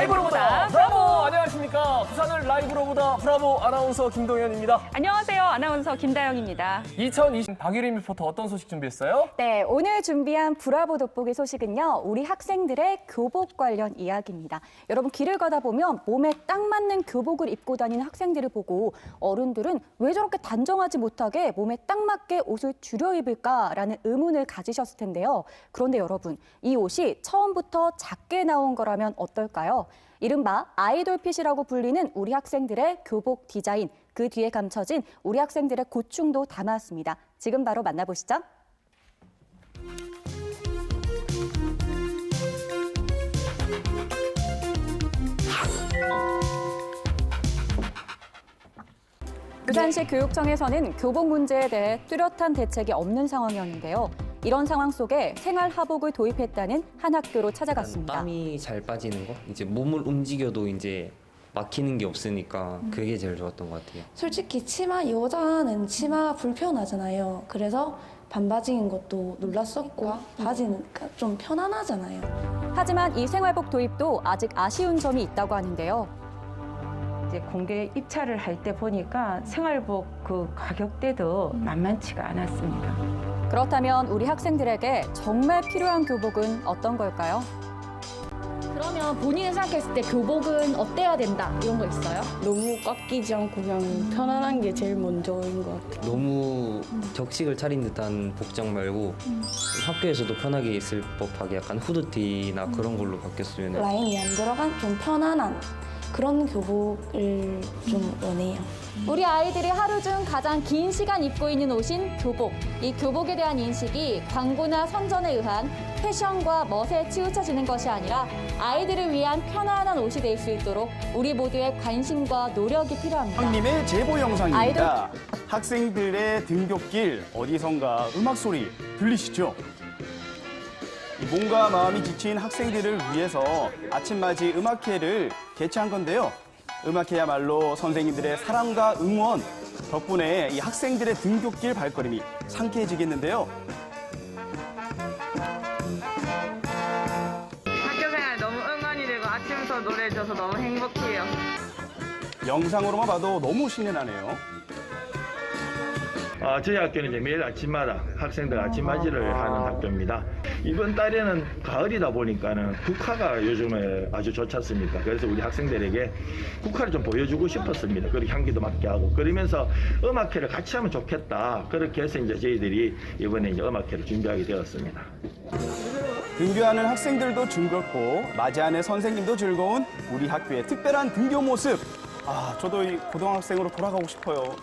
라이브로보다 브라보! 안녕하십니까. 부산을 라이브로 보다 브라보 아나운서 김동현입니다. 안녕하세요. 아나운서 김다영입니다. 2020 박유림 리포터 어떤 소식 준비했어요? 네, 오늘 준비한 브라보 돋보기 소식은요, 우리 학생들의 교복 관련 이야기입니다. 여러분, 길을 가다 보면 몸에 딱 맞는 교복을 입고 다니는 학생들을 보고 어른들은 왜 저렇게 단정하지 못하게 몸에 딱 맞게 옷을 줄여 입을까라는 의문을 가지셨을 텐데요. 그런데 여러분, 이 옷이 처음부터 작게 나온 거라면 어떨까요? 이른바 아이돌핏이라고 불리는 우리 학생들의 교복 디자인, 그 뒤에 감춰진 우리 학생들의 고충도 담았습니다. 지금 바로 만나보시죠. 부산시 교육청에서는 교복 문제에 대해 뚜렷한 대책이 없는 상황이었는데요. 이런 상황 속에 생활 하복을 도입했다는 한 학교로 찾아갔습니다. 땀이 잘 빠지는 거 이제 몸을 움직여도 이제 막히는 게 없으니까 그게 제일 좋았던 것 같아요. 솔직히 치마 여자는 치마 불편하잖아요. 그래서 반바지인 것도 놀랐었고 바지는 좀 편안하잖아요. 하지만 이 생활복 도입도 아직 아쉬운 점이 있다고 하는데요. 이제 공개 입찰을 할 때 보니까 생활복 그 가격대도 만만치가 않았습니다. 그렇다면 우리 학생들에게 정말 필요한 교복은 어떤 걸까요? 그러면 본인이 생각했을 때 교복은 어때야 된다 이런 거 있어요? 너무 꽉 끼지 않고 그냥 편안한 게 제일 먼저인 것 같아요. 너무 격식을 차린 듯한 복장 말고 학교에서도 편하게 있을 법하게 약간 후드티나 그런 걸로 바뀌었으면 라인이 안 들어간 좀 편안한 그런 교복을 좀 원해요. 우리 아이들이 하루 중 가장 긴 시간 입고 있는 옷인 교복. 이 교복에 대한 인식이 광고나 선전에 의한 패션과 멋에 치우쳐지는 것이 아니라 아이들을 위한 편안한 옷이 될 수 있도록 우리 모두의 관심과 노력이 필요합니다. 형님의 제보 영상입니다. 학생들의 등굣길 어디선가 음악 소리 들리시죠? 이 몸과 마음이 지친 학생들을 위해서 아침맞이 음악회를 개최한 건데요. 음악회야말로 선생님들의 사랑과 응원 덕분에 이 학생들의 등굣길 발걸음이 상쾌해지겠는데요. 학교 생활 너무 응원이 되고 아침부터 노래해줘서 너무 행복해요. 영상으로만 봐도 너무 신이 나네요. 아, 저희 학교는 이제 매일 아침마다 학생들 아침 맞이를 하는 학교입니다. 이번 달에는 가을이다 보니까는 국화가 요즘에 아주 좋지 않습니까? 그래서 우리 학생들에게 국화를 좀 보여주고 싶었습니다. 그리고 향기도 맡게 하고 그러면서 음악회를 같이 하면 좋겠다. 그렇게 해서 이제 저희들이 이번에 이제 음악회를 준비하게 되었습니다. 등교하는 학생들도 즐겁고 맞이하는 선생님도 즐거운 우리 학교의 특별한 등교 모습. 아, 저도 이 고등학생으로 돌아가고 싶어요.